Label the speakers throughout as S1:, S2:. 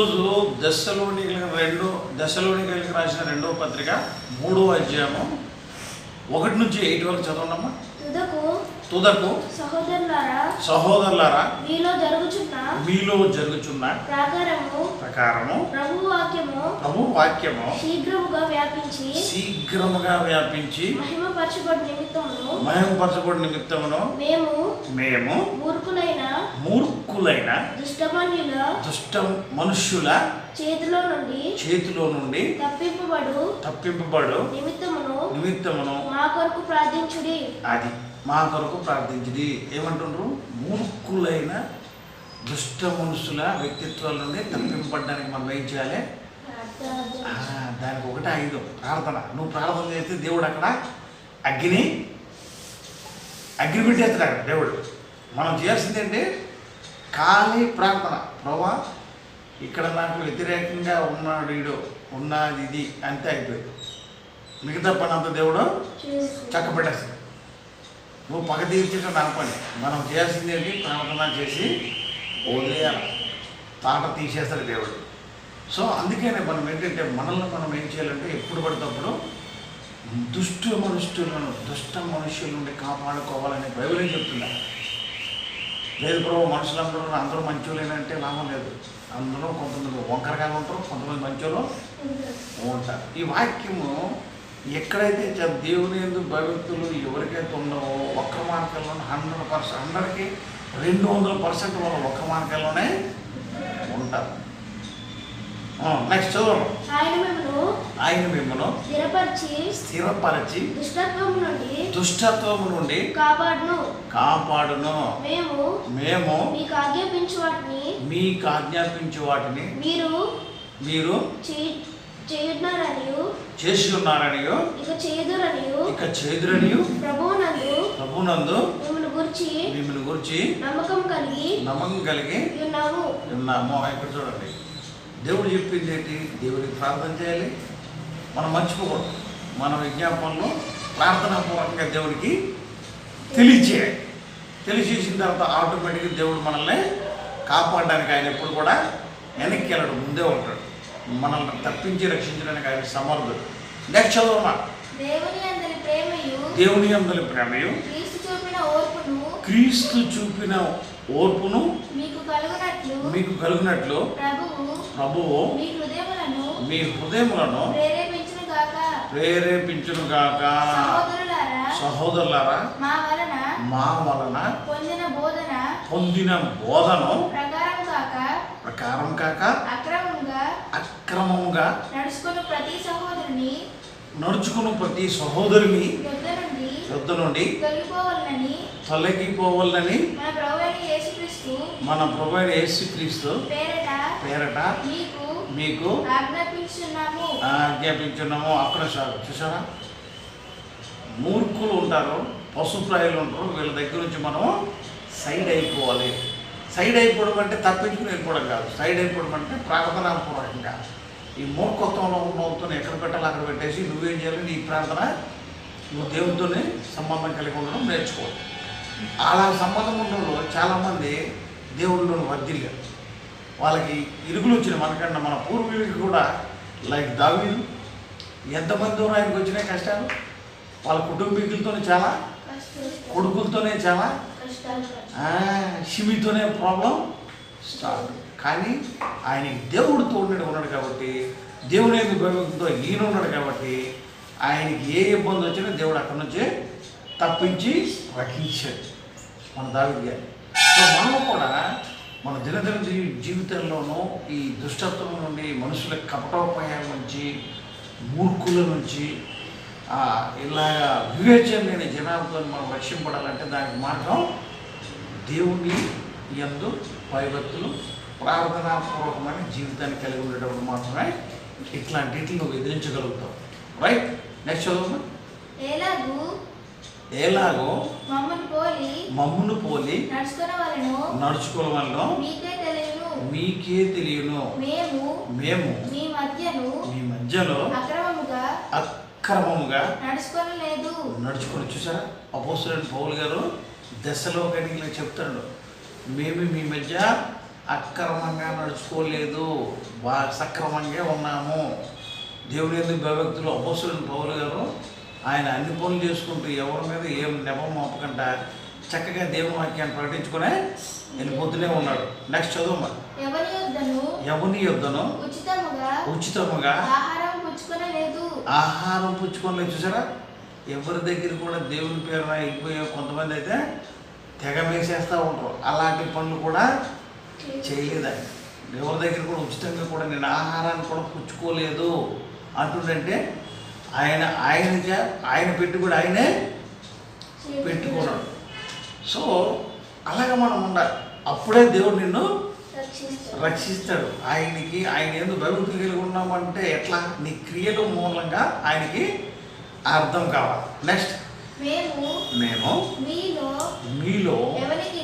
S1: ఈరోజు దశలోని రెండో దశలోని రాసిన రెండో పత్రిక మూడో అధ్యాయము ఒకటి నుంచి ఎయిట్ వరకు చదవండమ్మా.
S2: తుదకు సహోదరులారా
S1: సహోదరులారా
S2: మీలో జరుగుచున్న
S1: మీలో జరుగుచున్న
S2: ప్రాకారము
S1: ప్రకారము
S2: ప్రభు వాక్యము
S1: ప్రభు వాక్యము
S2: శీఘ్రముగా వ్యాపించి
S1: శీఘ్రముగా వ్యాపించి
S2: మహిమపరచబడి నిమిత్తమును
S1: మహిమపరచబడి నిమిత్తమును
S2: మేము
S1: మేము
S2: మూర్ఖులైన
S1: మూర్ఖులైన
S2: దుష్టమన్యుల
S1: దుష్ట మనుష్యుల
S2: చేతిలో నుండి
S1: చేతిలో నుండి
S2: తప్పింపబడు
S1: తప్పింపబడు
S2: నిమిత్తమును
S1: నిమిత్తమును
S2: మా కొరకు ప్రార్థించుడి.
S1: అది. మా కొరకు ప్రార్థించింది. ఏమంటుండ్రు? మూర్ఖులైన దుష్ట మనుషుల వ్యక్తిత్వాల నుండి తప్పింపబడడానికి మనం ఏం చేయాలి? దానికి ఒకటి ఐదు. ప్రార్థన. నువ్వు ప్రార్థన చేస్తే దేవుడు అక్కడ అగ్ని అగ్ని పెట్టేస్తాడు అక్కడ దేవుడు. మనం చేయాల్సింది ఏంటి ఖాళీ ప్రార్థన. ప్రభా ఇక్కడ నాకు వ్యతిరేకంగా ఉన్నాడు వీడు ఉన్నది ఇది. అంతే అయిపోయింది. మిగతా పని అంతా దేవుడు చక్కబెట్టేస్తాడు. నువ్వు పగ తీర్చడం నా మనం చేయాల్సింది ఏంటి? ప్రార్థన చేసి వదిలేయాలి. తాట తీసేస్తాడు దేవుడు. సో అందుకనే మనం ఏంటంటే మనల్ని మనం ఏం చేయాలంటే ఎప్పుడు పడినప్పుడు దుష్ట మనుష్యులను దుష్ట మనుషుల నుండి కాపాడుకోవాలని బైబిల్ చెప్తున్నా లేదు ప్రభు మనుషులందరూ అందరూ మంచోళ్ళేనంటే లాభం లేదు. అందరూ కొంతమంది వంకరగా ఉంటారు కొంతమంది మంచోళ్ళు ఉంటారు. ఈ వాక్యము ఎక్కడైతే దేవుని ఎందుకు భయభక్తులు ఎవరికైతే ఉన్నావో ఒక్క మార్గంలో హండ్రెడ్ పర్సెంట్ హండ్రెడ్కి రెండు వందల పర్సెంట్ వాళ్ళు ఒక్క మార్గంలోనే ఉంటారు. నెక్స్ట్ చదవడం
S2: ఆయన మిమ్మను స్థిరపరిచి
S1: స్థిరపరిచి
S2: దుష్టత్వము నుండి
S1: దుష్టత్వము నుండి
S2: కాపాడును.
S1: కాపాడును.
S2: మేము
S1: మేము
S2: మీకు ఆజ్ఞాపించు వాటిని
S1: మీకు ఆజ్ఞాపించే వాటిని
S2: మీరు
S1: మీరు
S2: చేయున్నారనియు
S1: చేసి ఉన్నారనియో
S2: ఇక
S1: ఇక చేదురనియు
S2: ప్రభువునందు.
S1: ప్రభునందు
S2: మిమ్మల్ని గురించి
S1: మిమ్మల్ని గురించి
S2: నమ్మకం కలిగి
S1: నమ్మకం కలిగి
S2: ఉన్నాము.
S1: ఉన్నాము. ఇక్కడ చూడండి. దేవుడు చెప్పింది ఏంటి? దేవుడికి ప్రార్థన చేయాలి. మనం మర్చిపోకూడదు. మన విజ్ఞాపనలో ప్రార్థనాపూర్వకంగా దేవుడికి తెలియచేయాలి. తెలియచేసిన తర్వాత ఆటోమేటిక్గా దేవుడు మనల్ని కాపాడడానికి ఆయన ఎప్పుడు కూడా వెనక్కి వెళ్ళడం. ముందే ఉంటాడు. మనల్ని తప్పించి రక్షించడానికి ఆయన సమర్థుడు. నెక్స్ట్ చదవమా
S2: దేవుని అందరి ప్రేమయు
S1: దేవుని అందరి ప్రేమయు.
S2: క్రీస్తు చూపిన ఓర్పును మీకు కలుగునట్లు ప్రభువు మీ హృదయములను ప్రేరేపించును గాక. సహోదరులారా మా వలన పొందిన బోధన
S1: పొందిన బోధను
S2: ప్రకారం కాక
S1: ప్రకారం కాక
S2: అక్రమంగా
S1: అక్రమముగా
S2: నడుచుకున్న ప్రతి సహోదరుని
S1: నడుచుకున్న ప్రతి సహోదరుని
S2: యుద్ధ నుండి తొలగిపోవాలని
S1: తొలగిపోవాలని
S2: మన అయిన యేసుక్రీస్తు
S1: మన యేసుక్రీస్తు
S2: పేరట
S1: పేరట
S2: మీకు
S1: మీకు
S2: ఆజ్ఞాపించున్నాము.
S1: ఆజ్ఞాపించున్నాము. అక్కడ చూసారా మూర్ఖులు ఉంటారు పశుప్రాయులు ఉంటారు. వీళ్ళ దగ్గర నుంచి మనం సైడ్ అయిపోవాలి. సైడ్ అయిపోవడం అంటే తప్పించుకుని వెళ్ళిపోవడం కాదు. సైడ్ అయిపోవడం అంటే ప్రార్థనాపూర్వకంగా ఈ మూర్ఖత్వంలో ఉన్నవుతో ఎక్కడ పెట్టాలి అక్కడ పెట్టేసి నువ్వేం చేయాలి? నీ ప్రార్థన నువ్వు దేవుడితోనే సంబంధం కలిగి ఉండడం నేర్చుకో అలా సంబంధం ఉన్న వాళ్ళు చాలామంది దేవుళ్ళని వర్దిల్లారు వాళ్ళకి ఇరుగులు వచ్చిన మనకన్నా మన పూర్వీకులకి కూడా లైక్ దావీదు. ఎంతమంది దూరం ఆయనకు వచ్చినాయి కష్టాలు? వాళ్ళ కుటుంబీకులతోనే చాలా కొడుకులతోనే చాలా షిమితోనే ప్రాబ్లం స్టార్ట్. కానీ ఆయన దేవుడు తోడునడు ఉన్నాడు కాబట్టి దేవుని యొక్క భయభక్తితో ఈయన ఉన్నాడు కాబట్టి ఆయనకి ఏ ఇబ్బంది వచ్చినా దేవుడు అక్కడి నుంచే తప్పించి రక్షించాడు. మన దావిడి గారు. సో మనం కూడా మన దినదిన జీవితంలోనూ ఈ దుష్టత్వం నుండి మనుషుల కపటోపాయాల నుంచి మూర్ఖుల నుంచి ఆ, ఇలాగా వివేచన లేని జనాలతో మనం రక్షింపడాలంటే దానికి మార్గం దేవుని యందు భయభక్తులు ప్రార్థనాపూర్వకమైన జీవితాన్ని కలిగి ఉండేటప్పుడు మాత్రమే ఇట్లాంటి వీటిని నువ్వు ఎదిరించగలుగుతావు. రైట్ నెక్స్ట్ చదువు
S2: ఎలాగూ
S1: ఎలాగో
S2: మమ్మల్ని పోలి.
S1: మమ్మును పోలి. వల్ల
S2: మీకే తెలియను.
S1: మీకే తెలియను.
S2: మేము.
S1: మేము.
S2: మీ మధ్యను.
S1: మీ మధ్యలో
S2: అక్రమముగా.
S1: అక్రమముగా
S2: నడుచుకొనలేదు
S1: నడుచుకొని చూసారా? అపోస్తులైన పౌలు గారు దశలో కడిగిన చెప్తాడు. మేము మీ మధ్య అక్రమంగా నడుచుకోలేదు. బా సక్రమంగా ఉన్నాము. దేవుని ఎందుకు భయభక్తులు అపోసులను పౌరు గారు ఆయన అన్ని పనులు చేసుకుంటూ ఎవరి మీద ఏం నెపం మోపకుండా చక్కగా దేవుని వాక్యాన్ని ప్రకటించుకునే వెళ్ళిపోతూనే ఉన్నాడు. నెక్స్ట్ చదువు
S2: ఎవరి
S1: యుద్ధను
S2: ఉచితముగా? ఆహారం
S1: పుచ్చుకోలేదు చూసారా? ఎవరి దగ్గర కూడా దేవుని పేరున వెళ్ళిపోయే కొంతమంది అయితే తెగ వేసేస్తూ ఉంటారు. అలాంటి పనులు కూడా చేయలేదండి. ఎవరి దగ్గర కూడా ఉచితంగా కూడా నేను ఆహారాన్ని కూడా పుచ్చుకోలేదు. అంటుండంటే ఆయన ఆయనగా ఆయన పెట్టి కూడా ఆయనే పెట్టుకున్నాడు. సో అలాగ మనం ఉండాలి. అప్పుడే దేవుడు నిన్ను
S2: రక్షిస్తాడు.
S1: ఆయనకి ఆయన ఎందుకు భయభక్తులు కలిగి ఉన్నామంటే ఎట్లా? నీ క్రియల మూలంగా ఆయనకి అర్థం కావాలి. నెక్స్ట్
S2: మేము
S1: మేము
S2: మీలో
S1: మీలో
S2: ఎవరికి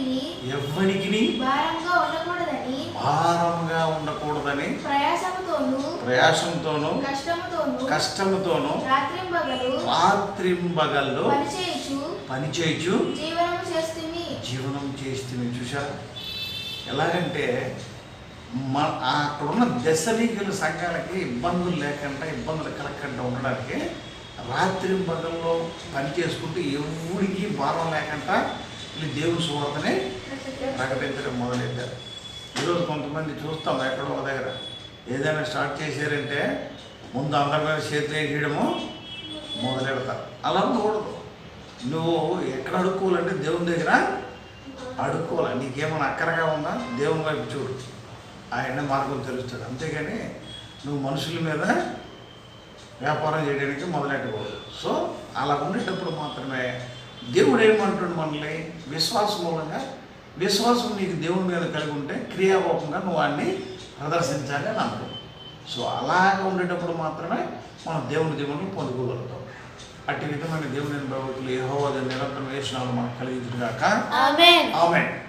S1: ఎవ్వనికి
S2: భారంగా ఉండకూడదని
S1: భారంగా ఉండకూడదని
S2: ప్రయాసముతోను
S1: ప్రయాసంతోనూ
S2: కష్టముతోను
S1: కష్టముతోనూ
S2: రాత్రింబగలు
S1: రాత్రింబగల్లో
S2: పనిచేయచ్చు చేస్తుంది
S1: జీవనం చేస్తుంది చూసారా ఎలాగంటే మా అక్కడ ఉన్న దశలీగల సంఘాలకి ఇబ్బందులు లేకుండా ఇబ్బందులు కలగకుండా ఉండడానికి రాత్రి పగల్లో పని చేసుకుంటూ ఎవరికి భారం లేకుండా వీళ్ళు దేవుని సువార్తని ప్రకటించడం మొదలెట్టారు. ఈరోజు కొంతమంది చూస్తాం ఎక్కడో దగ్గర. ఏదైనా స్టార్ట్ చేశారంటే ముందు అందరి మీద చేతులు వేయడము మొదలెడతారు. అలా ఉండకూడదు. నువ్వు ఎక్కడ అడుక్కోవాలంటే దేవుని దగ్గర అడుక్కోవాలి. నీకేమైనా అక్కరగా ఉందా? దేవుని వైపు చూడు. ఆయన మార్గం తెలుస్తుంది అంతేగాని నువ్వు మనుషుల మీద వ్యాపారం చేయడానికి మొదలెట్టకూడదు. సో అలా ఉండేటప్పుడు మాత్రమే దేవుడు ఏమంటాడు మనల్ని? విశ్వాసం మూలంగా విశ్వాసం నీకు దేవుని మీద కలిగి ఉంటే క్రియారూపంగా నువ్వు వాడిని ప్రదర్శించాలి అని అంటాడు సో అలాగ ఉండేటప్పుడు మాత్రమే మనం దేవుని దేవుని పొందుకోగలుగుతాం. అట్టి విధమైన దేవుని భగవతులు ఏ నిరంతరం వేసినాలు మనకు కలిగించుగాక ఆమె